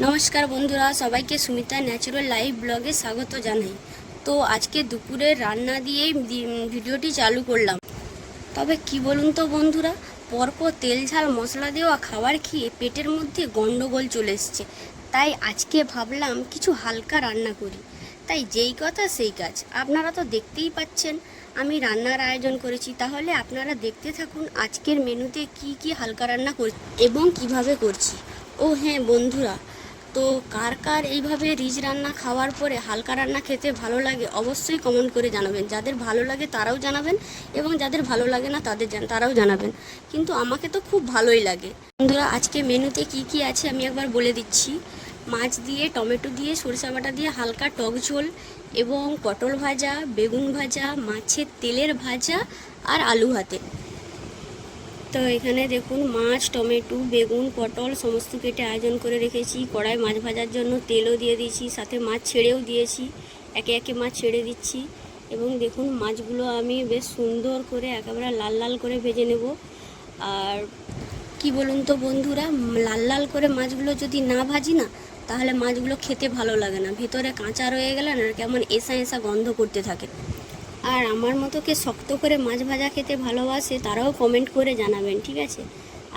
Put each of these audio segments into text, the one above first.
নমস্কার বন্ধুরা, সবাইকে সুমিতা ন্যাচারাল লাইভ ব্লগে স্বাগত জানাই। তো আজকে দুপুরে রান্না দিয়েই ভিডিওটি চালু করলাম। তবে কি বলুন তো বন্ধুরা, পরপর তেল, ঝাল, মশলা দেওয়া খাবার খেয়ে পেটের মধ্যে গন্ডগোল চলে এসছে। তাই আজকে ভাবলাম কিছু হালকা রান্না করি। তাই যেই কথা সেই কাজ। আপনারা তো দেখতেই পাচ্ছেন, আমি রান্নার আয়োজন করেছি। তাহলে আপনারা দেখতে থাকুন আজকের মেনুতে কি কি হালকা রান্না করছি এবং কীভাবে করছি। ও হ্যাঁ বন্ধুরা তো কার কার এইভাবে রিচ রান্না খাওয়ার পরে হালকা রান্না খেতে ভালো লাগে অবশ্যই কমেন্ট করে জানাবেন। যাদের ভালো লাগে তারাও জানাবেন এবং যাদের ভালো লাগে না তাদের তারাও জানাবেন। কিন্তু আমাকে তো খুব ভালোই লাগে। বন্ধুরা, আজকে মেনুতে কি কি আছে আমি একবার বলে দিচ্ছি। মাছ দিয়ে, টমেটো দিয়ে, সরিষা বাটা দিয়ে হালকা টক ঝোল এবং পটল ভাজা, বেগুন ভাজা, মাছের তেলের ভাজা আর আলু হাতে। তো এখানে দেখুন মাছ, টমেটো, বেগুন, পটল সমস্ত কেটে আয়োজন করে রেখেছি। কড়াই মাছ ভাজার জন্য তেলও দিয়ে দিয়েছি, সাথে মাছ ছেড়েও দিয়েছি। একে একে মাছ ছেড়ে দিচ্ছি এবং দেখুন মাছগুলো আমি বেশ সুন্দর করে একেবারে লাল লাল করে ভেজে নেব। আর কি বলুন তো বন্ধুরা, লাল লাল করে মাছগুলো যদি না ভাজি না, তাহলে মাছগুলো খেতে ভালো লাগে না। ভেতরে কাঁচা রয়ে গেলে না, কেমন এসা এসা গন্ধ করতে থাকে। আর আমার মতো কে শক্ত করে মাছ ভাজা খেতে ভালোবাসে, তারাও কমেন্ট করে জানাবেন, ঠিক আছে?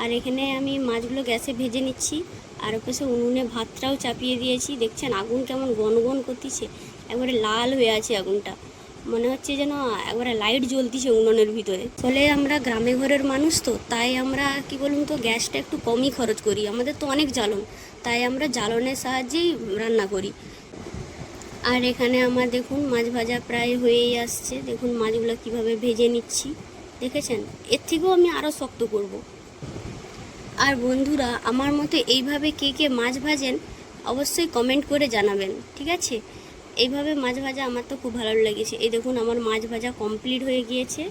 আর এখানে আমি মাছগুলো গ্যাসে ভেজে নিচ্ছি, আর ওপাশে উনুনে ভাতটাও চাপিয়ে দিয়েছি। দেখছেন আগুন কেমন গনগন করতেছে, একবারে লাল হয়ে আছে আগুনটা। মনে হচ্ছে যেন একবারে লাইট জ্বলতিছে উনুনের ভিতরে। ফলে আমরা গ্রামে ঘরের মানুষ তো, তাই আমরা কি বলুন তো, গ্যাসটা একটু কমই খরচ করি। আমাদের তো অনেক জ্বালন, তাই আমরা জ্বালনের সাহায্যেই রান্না করি। আর এখানে আমার দেখুন মাছ ভাজা প্রায় হয়েই আসছে। দেখুন মাছগুলো কীভাবে ভেজে নিচ্ছি। দেখেছেন? এর থেকেও আমি আরও শক্ত করব। আর বন্ধুরা, আমার মতো এইভাবে কে কে মাছ ভাজেন অবশ্যই কমেন্ট করে জানাবেন, ঠিক আছে? এইভাবে মাছ ভাজা আমার তো খুব ভালো লেগেছে। এই দেখুন আমার মাছ ভাজা কমপ্লিট হয়ে গিয়েছে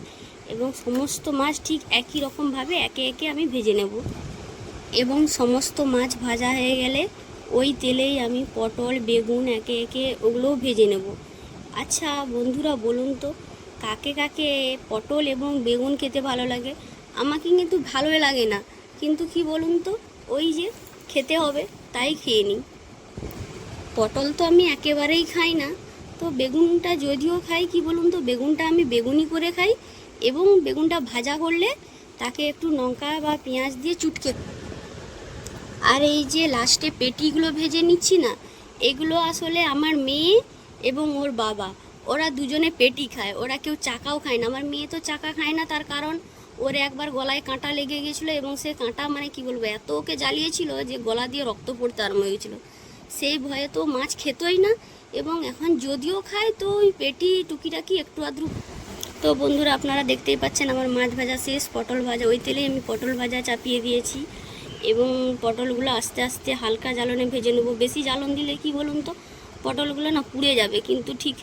এবং সমস্ত মাছ ঠিক একই রকমভাবে একে একে আমি ভেজে নেব। এবং সমস্ত মাছ ভাজা হয়ে গেলে ওই তেলেই আমি পটল, বেগুন একে একে ওগুলোও ভেজে নেব। আচ্ছা বন্ধুরা, বলুন তো, কাকে কাকে পটল এবং বেগুন খেতে ভালো লাগে? আমাকে কিন্তু ভালোই লাগে না। কিন্তু কি বলুন তো, ওই যে খেতে হবে, তাই খেয়ে নিই। পটল তো আমি একেবারেই খাই না। তো বেগুনটা যদিও খাই, কি বলুন তো, বেগুনটা আমি বেগুনি করে খাই এবং বেগুনটা ভাজা করলে তাকে একটু লঙ্কা বা পেঁয়াজ দিয়ে চুটকে আর এই যে লাস্টে পেটিগুলো ভেজে নিচ্ছি না, এগুলো আসলে আমার মেয়ে এবং ওর বাবা। ওরা দুজনে পেটি খায়, ওরা কেউ চাকাও খায় না। আমার মেয়ে তো চাকা খায় না, তার কারণ ওর একবার গলায় কাঁটা লেগে গেছিল এবং সে কাঁটা মানে কি বলব, এত ওকে জ্বালিয়েছিল যে গলা দিয়ে রক্ত পড়তে আরম্ভ হয়ে গেছিল সেই ভয়ে তো মাছ খেতই না এবং এখন যদিও খায়, তো ওই পেটি টুকিটাকি একটু আধটু। তো বন্ধুরা, আপনারা দেখতেই পাচ্ছেন আমার মাছ ভাজা শেষ, পটল ভাজা। ওই তেলেই আমি পটল ভাজা চাপিয়ে দিয়েছি। এবং পটলগুলো আস্তে আস্তে হালকা জ্বালনে ভেজে নেব। বেশি জ্বালন দিলে কি বলুন তো? পটলগুলো না পুড়ে যাবে, কিন্তু ঠিক,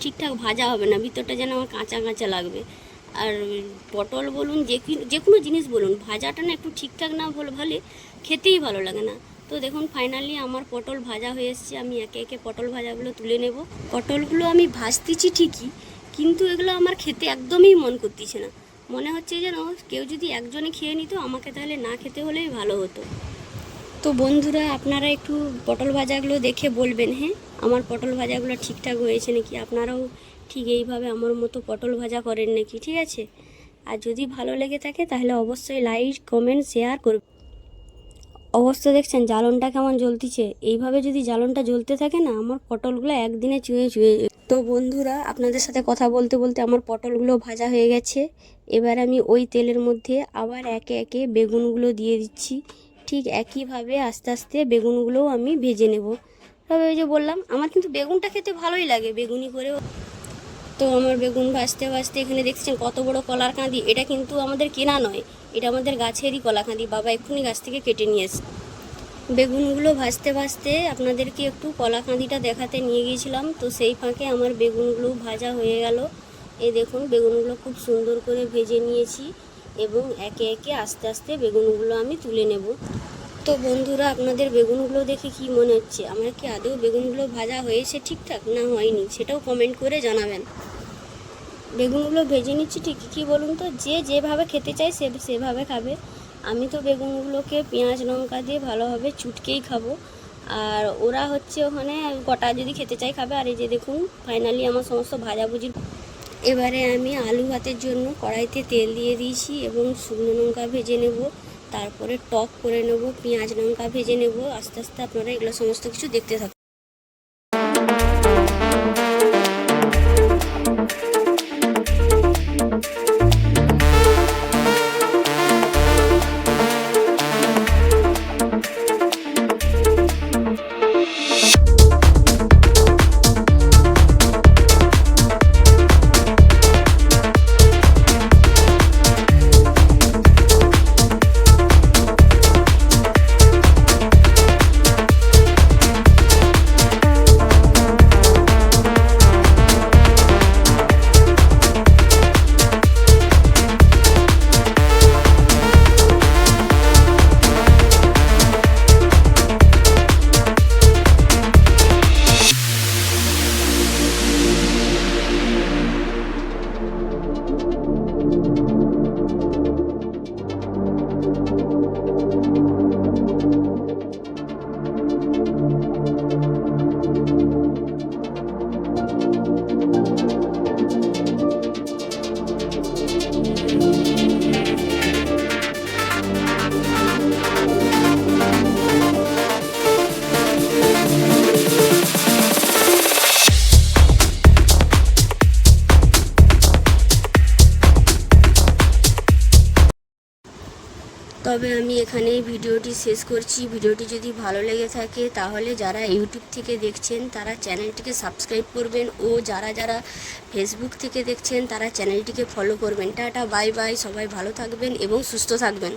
ঠিকঠাক ভাজা হবে না, ভিতরটা যেন আমার কাঁচা কাঁচা লাগবে। আর পটল বলুন, যে যে কোনো জিনিস বলুন, ভাজাটা না একটু ঠিকঠাক না বলে ভালে, খেতেই ভালো লাগে না। তো দেখুন ফাইনালি আমার পটল ভাজা হয়ে এসছে, আমি একে একে পটল ভাজাগুলো তুলে নেব। পটলগুলো আমি ভাজতেছি ঠিকই, কিন্তু এগুলো আমার খেতে একদমই মন করতেছে না। মনে হচ্ছে যেন কেউ যদি একজনে খেয়ে নিত, আমাকে তাহলে না খেতে হলেই ভালো হতো। তো বন্ধুরা, আপনারা একটু পটল ভাজাগুলো দেখে বলবেন হ্যাঁ? আমার পটল ভাজাগুলো ঠিকঠাক হয়েছে নাকি? আপনারাও ঠিক এইভাবে আমার মতো পটল ভাজা করেন নাকি? ঠিক আছে? আর যদি ভালো লেগে থাকে, তাহলে অবশ্যই লাইক কমেন্ট শেয়ার করবেন। অবশ্য দেখছেন, জ্বালনটা কেমন জ্বলতিছে? এইভাবে যদি জ্বালনটা জ্বলতে থাকে না, আমার পটলগুলো একদিনে চুয়ে চুয়ে তো বন্ধুরা, আপনাদের সাথে কথা বলতে বলতে আমার পটলগুলো ভাজা হয়ে গেছে। এবার আমি ওই তেলের মধ্যে আবার একে একে বেগুনগুলো দিয়ে দিচ্ছি। ঠিক একইভাবে আস্তে আস্তে বেগুনগুলোও আমি ভেজে নেব। তবে ওই যে বললাম, আমার কিন্তু বেগুনটা খেতে ভালোই লাগে, বেগুনি করেও। তো আমার বেগুন ভাজতে ভাজতে এখানে দেখছেন কত বড় কলার কাঁদি, এটা কিন্তু আমাদের কেনা নয়। এটা আমাদের গাছেরই কলা কাঁদি বাবা এক্ষুনি গাছ থেকে কেটে নিয়ে বেগুনগুলো ভাজতে ভাজতে আপনাদেরকে একটু কলা কাঁদিটা দেখাতে নিয়ে গিয়েছিলাম। তো সেই ফাঁকে আমার বেগুনগুলো ভাজা হয়ে গেল। এই দেখুন, বেগুনগুলো খুব সুন্দর করে ভেজে নিয়েছি এবং একে একে আস্তে আস্তে বেগুনগুলো আমি তুলে নেব। তো বন্ধুরা, আপনাদের বেগুনগুলো দেখে কি মনে হচ্ছে? আমার কি আদৌ বেগুনগুলো ভাজা হয়েছে ঠিকঠাক না হয়নি? সেটাও কমেন্ট করে জানাবেন। বেগুনগুলো ভেজে নিচ্ছি ঠিকই কী বলুন তো? যে যেভাবে খেতে চায় সে সেভাবে খাবে। আমি তো বেগুনগুলোকে পেঁয়াজ, লঙ্কা দিয়ে ভালোভাবে চুটকেই খাব। আর ওরা হচ্ছে ওখানে গোটা যদি খেতে চাই খাবে। আর এই যে দেখুন ফাইনালি আমার সমস্ত ভাজাভুজি। এবারে আমি আলু ভাতের জন্য কড়াইতে তেল দিয়ে দিয়েছি এবং শুকনো লঙ্কা ভেজে নেব। তারপরে টক করে নেব, পেঁয়াজ, লঙ্কা ভেজে নেব। আস্তে আস্তে আপনারা এগুলো সমস্ত কিছু দেখতে থাকুন। তবে আমি এখানে ভিডিওটি শেষ করছি। ভিডিওটি যদি ভালো লেগে থাকে, তাহলে যারা ইউটিউব থেকে দেখছেন, তারা চ্যানেলটিকে সাবস্ক্রাইব করবেন ও যারা যারা ফেসবুক থেকে দেখছেন, তারা চ্যানেলটিকে ফলো করবেন। টাটা, বাই বাই, সবাই ভালো থাকবেন এবং সুস্থ থাকবেন।